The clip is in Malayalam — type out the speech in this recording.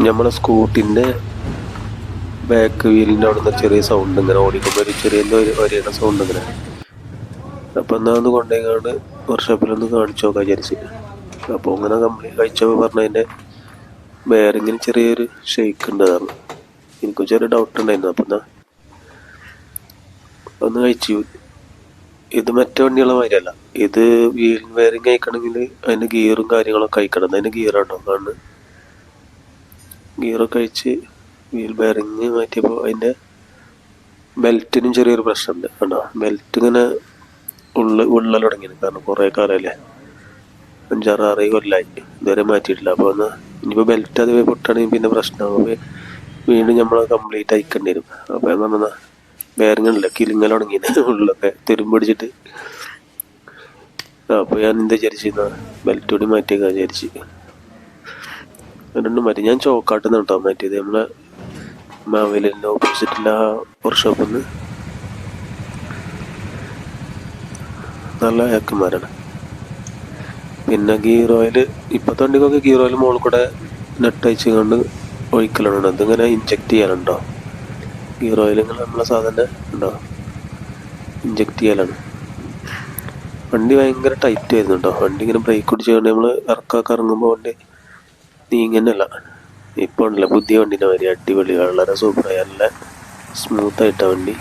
നമ്മളെ സ്കൂട്ടിന്റെ ബാക്ക് വീലിന്റെ അവിടെ നിന്ന് ചെറിയ സൗണ്ട് ഇങ്ങനെ ഓടിക്കുമ്പോൾ ഒരു ചെറിയ വരിയുടെ സൗണ്ട് ഇങ്ങനെ. അപ്പോൾ എന്നാൽ ഒന്ന് കൊണ്ടുപോയിക്കാണ്ട് വർഷോപ്പിലൊന്ന് കാണിച്ചു നോക്കാൻ വിചാരിച്ച്. അപ്പോൾ അങ്ങനെ കമ്പനി കഴിച്ചപ്പോൾ പറഞ്ഞതിന്റെ ബെയറിങ്ങിന് ചെറിയൊരു ഷെയ്ക്ക് ഉണ്ടായിരുന്നു എനിക്ക് ചെറിയ ഡൗട്ട് ഉണ്ടായിരുന്നു. അപ്പം എന്നാ ഒന്ന് കഴിച്ചു. ഇത് മറ്റേ വണ്ടിയുള്ള മാതിരിയല്ല. ഇത് വീൽ ബെയറിങ് അയക്കണമെങ്കിൽ അതിന്റെ ഗിയറും കാര്യങ്ങളൊക്കെ അയക്കണം അതിന്റെ ഗിയറാണോ കാണുന്നത് ഗിയറൊക്കെ അഴിച്ച് വീൽ ബെയറിങ് മാറ്റിയപ്പോൾ അതിന്റെ ബെൽറ്റിനും ചെറിയൊരു പ്രശ്നമുണ്ട്. കണ്ടോ? ബെൽറ്റ് ഇങ്ങനെ ഉള്ള ഉള്ളൽ തുടങ്ങിയത് കാരണം കുറേ കാലമല്ലേ അഞ്ചാറ് ആറ് കൊല്ലമായി ഇതുവരെ മാറ്റിയിട്ടില്ല. അപ്പോൾ ഒന്ന് ഇനിയിപ്പോൾ ബെൽറ്റ് അത് പൊട്ടാണെങ്കിൽ പിന്നെ പ്രശ്നമാകും വീണ്ടും നമ്മൾ കംപ്ലീറ്റ് അയക്കേണ്ടി വരും. അപ്പോൾ എന്ന് പറഞ്ഞാൽ ബെയറിങ് ഉണ്ടല്ലോ. കിലിങ്ങൽ തുടങ്ങിയത് ഉള്ളൊക്കെ പിടിച്ചിട്ട്. അപ്പോൾ ഞാൻ എന്താ വിചാരിച്ചിരുന്ന ബെൽറ്റ് കൂടി മാറ്റിയേക്കാൻ വിചാരിച്ച്. രണ്ടും മാറ്റി. ഞാൻ ചോക്കാട്ടുന്ന കേട്ടോ മാറ്റിയത്. നമ്മളെ മാവേലിന്റെ ആ വർക്ക്ഷോപ്പിൽ നിന്ന് നല്ല ഏക്കന്മാരാണ് പിന്നെ ഗീർ ഓയിൽ ഇപ്പോഴത്തെ വണ്ടിക്കൊക്കെ ഗീർ ഓയിൽ മുകളിൽ കൂടെ നെട്ടയച്ച് കൊണ്ട് ഒഴിക്കലാണ്. അതിങ്ങനെ ഇഞ്ചെക്ട് ചെയ്യാനുണ്ടോ ഗീർ ഓയിൽ ഇങ്ങനെ നമ്മളെ സാധനം ഉണ്ടോ? ഇഞ്ചെക്ട് ചെയ്യലാണ്. വണ്ടി ഭയങ്കര ടൈറ്റ് ആയിരുന്നു കേട്ടോ വണ്ടി ഇങ്ങനെ ബ്രേക്ക് പിടിച്ചുകൊണ്ട് നമ്മൾ ഇറക്കാക്കി ഇറങ്ങുമ്പോൾ വണ്ടി നീങ്ങുന്നല്ല ഇപ്പോൾ ഉണ്ടല്ലോ പുതിയ വണ്ടീന്റെ മാതിരി അടിപൊളി വളരെ സൂപ്പറായി നല്ല സ്മൂത്തായിട്ടാണ് വണ്ടി.